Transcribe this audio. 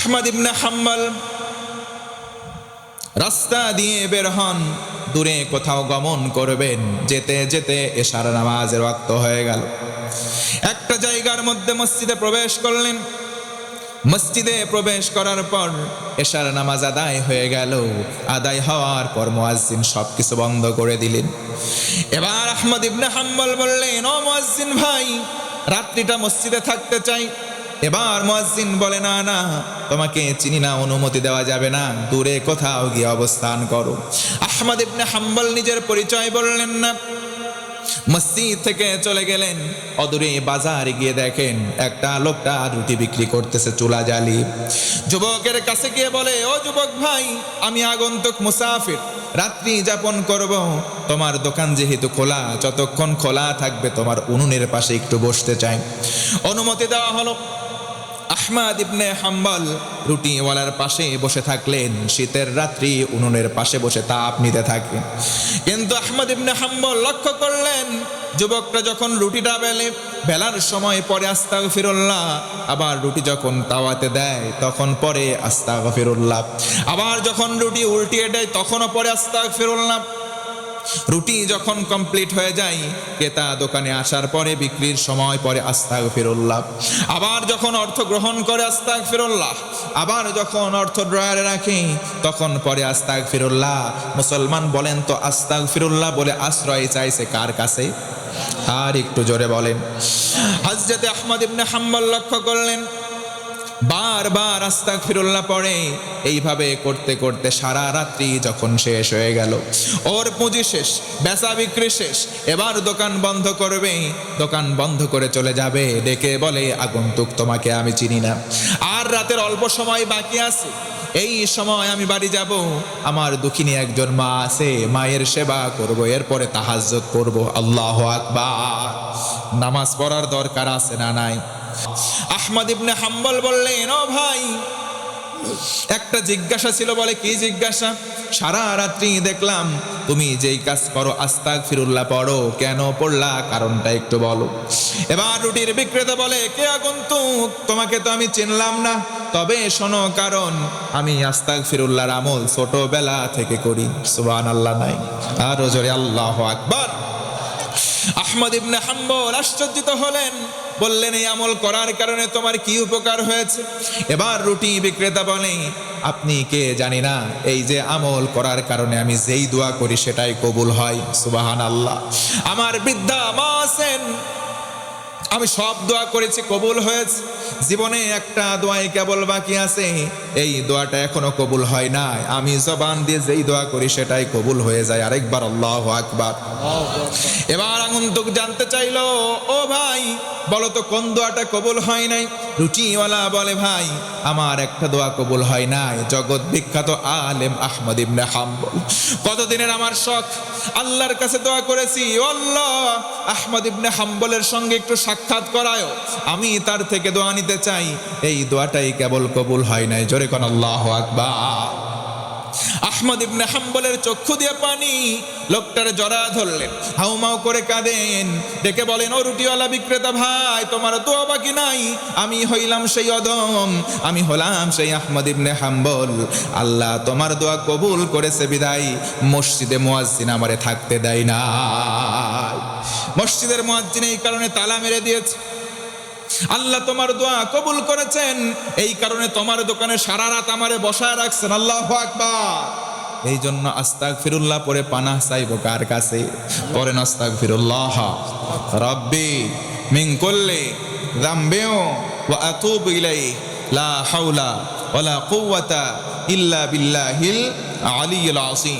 আহমদ ইবনে হাম্বল রাস্তা দিয়ে বের হন, দূরে কোথাও গমন করবেন, যেতে যেতে এশার নামাজের ওয়াক্ত হয়ে গেল। একটা জায়গার মধ্যে মসজিদে প্রবেশ করলেন। মসজিদে প্রবেশ করার পর এশার নামাজ আদায় হয়ে গেল। আদায় হওয়ার পর মুয়াজ্জিন সব কিছু বন্ধ করে দিলেন। এবার আহমদ ইবনে হাম্বল বললেন, ও মুয়াজ্জিন ভাই, রাত্রিটা মসজিদে থাকতে চাই। এবার মুয়াজ্জিন বলে, না না, তোমাকে চিনি না, অনুমতি দেওয়া যাবে না। দূরে কোথাও গিয়ে অবস্থান করো। আহমদ ইবনে হাম্বল নিজের পরিচয় বললেন না। মসজিদ থেকে চলে গেলেন। অদূরে বাজারে গিয়ে দেখেন একটা লোকটা রুটি বিক্রি করতেছে চুলা জালি। যুবকের কাছে গিয়ে বলে, ও যুবক ভাই, আমি আগন্তুক মুসাফির। রাত্রি যাপন করব। তোমার দোকান যেহেতু খোলা, যতক্ষণ খোলা থাকবে তোমার উনুনের পাশে একটু বসতে চাই। অনুমতি দেওয়া হলো। আহমাদ ইবনে হাম্বল রুটিওয়ালার পাশে বসে থাকলেন। শীতের রাত্রি উনুনের পাশে বসে তাপ নিতে থাকেন কিন্তু আহমদ ইবনে হাম্বল লক্ষ্য করলেন, যুবকরা যখন রুটিটা বেলে, বেলার সময় পরে আস্তাগ ফিরুল্লাহ আবার রুটি যখন তাওয়াতে দেয়, তখন পরে আস্তাগ ফিরুল্লাহ আবার যখন রুটি উল্টিয়ে দেয়, তখনও পরে আস্তাগ ফিরুল্লাহ রুটি যখন কমপ্লিট হয়ে যায়, ক্রেতা দোকানে আসার পরে বিক্রির সময় পরে আস্তাক ফিরুল্লাহ আবার যখন অর্থ গ্রহণ করে আস্তাগ ফিরুল্লাহ আবার যখন অর্থ ড্রয়ারে রাখে, তখন পরে আস্তাক ফিরুল্লাহ মুসলমান বলেন তো আস্তাক ফিরুল্লাহ বলে আশ্রয় চাইছে কার কাছে? আর একটু জোরে বলেন। হজরতে আহমদ ইবনে হাম্বল লক্ষ্য করলেন বারবার আস্তাক ফিরুল্লাহ পড়ে, এইভাবে করতে করতে সারা রাত্রি যখন শেষ হয়ে গেল, ওর পুঁজি শেষ, বেচা বিক্রি শেষ, এবার দোকান বন্ধ করবে, দোকান বন্ধ করে চলে যাবে, ডেকে বলে, আগন্তুক, তোমাকে আমি চিনি না। আর রাতের অল্প সময় বাকি আছে, এই সময় আমি বাড়ি যাব, আমার দুঃখিনী একজন মা আছে, মায়ের সেবা করব, এরপরে তাহাজ্জত করব আল্লাহ আকবার। নামাজ পড়ার দরকার আছে না নাই? আহমদ ইবনে হাম্বল বললেন, ও ভাই, একটা জিজ্ঞাসা ছিল বলে, কি জিজ্ঞাসা? সারা রাত্রি দেখলাম, তুমি যেই কাজ করো আস্তাক ফিরুল্লাহ পড়ো, কেন পড়লা? কারণটা একটু বলো। এবার রুটির বিক্রেতা বলে, কে আগন্তুক? তোমাকে তো আমি চিনলাম না। তবে শোনো কারণ, আমি আস্তাক ফিরুল্লাহর আমল ছোটবেলা থেকে করি। সুবান আল্লাহ নাই। আরও জোরে আল্লাহ আকবার। আহমদ ইবনে হাম্বল আশ্চর্যিত হলেন। বললেন, এই আমল করার কারণে তোমার কি উপকার হয়েছে? এবার রুটি বিক্রেতা বলে, আপনি কে জানি না, এই যে আমল করার কারণে আমি যেই দোয়া করি সেটাই কবুল হয়। সুবাহান আল্লাহ আমার বৃদ্ধা মা আছেন আমি সব দোয়া করেছি, কবুল হয়েছে। জীবনে একটা দোয়াই কেবল বাকি আছে, এই দোয়াটা এখনও কবুল হয় না আমি জবান দিয়ে যেই দোয়া করি, সেটাই কবুল হয়ে যায়। আরেকবার আল্লাহ আকবার। এবার আগন্তুক জানতে চাইলো, ও ভাই, বলো তো কোন দোয়াটা কবুল হয় নাই? রুটিওয়ালা বলে, ভাই, আমার একটা দোয়া কবুল হয় নাই। জগৎ বিখ্যাত আলেম আহমদ ইবনে হাম্বল। কতদিনের আমার শখ? আল্লাহর কাছে দোয়া করেছি। আল্লাহ আহমদ ইবনে হাম্বলের সঙ্গে একটু সাক্ষাৎ করায় আমি তার থেকে দোয়া নিতে চাই। এই দোয়াটাই কেবল কবুল হয় নাই। জোরে কোন আল্লাহ আকবার। আহমদ ইবনে হাম্বলের চক্ষু দিয়ে পানি লোকটার জরা ধরলেন। হাউমাউ করে কাঁদেন। ডেকে বলেন, ও রুটিওয়ালা বিক্রেতা ভাই, তোমার তো বাকি নাই। আমি হইলাম সেই অদম আমি হলাম সেই আহমদ ইবনে হাম্বল। আল্লাহ তোমার দোয়া কবুল করেছে, বিদায়। মসজিদে মুয়াজ্জিন আমারে থাকতে দেয় না মসজিদের মুয়াজ্জিন এই কারণে তালা মেরে দিয়েছে। আল্লাহ তোমার দোয়া কবুল করেছেন। এই কারণে তোমার দোকানে সারা রাত আমারে বসায় রাখছেন। আল্লাহ আকবার। এই জন্য আস্তাক ফিরুল্লাহ পরে পানা চাইব কার কাছে? পরে নাস্তাক ফিরুল্লাহ রব্বি মিন করলে দাম্বেও আতুব ইলাই লা হাওলা ওয়ালা কুওয়াতা ইল্লা বিল্লাহিল আলিয়্যিল আসীম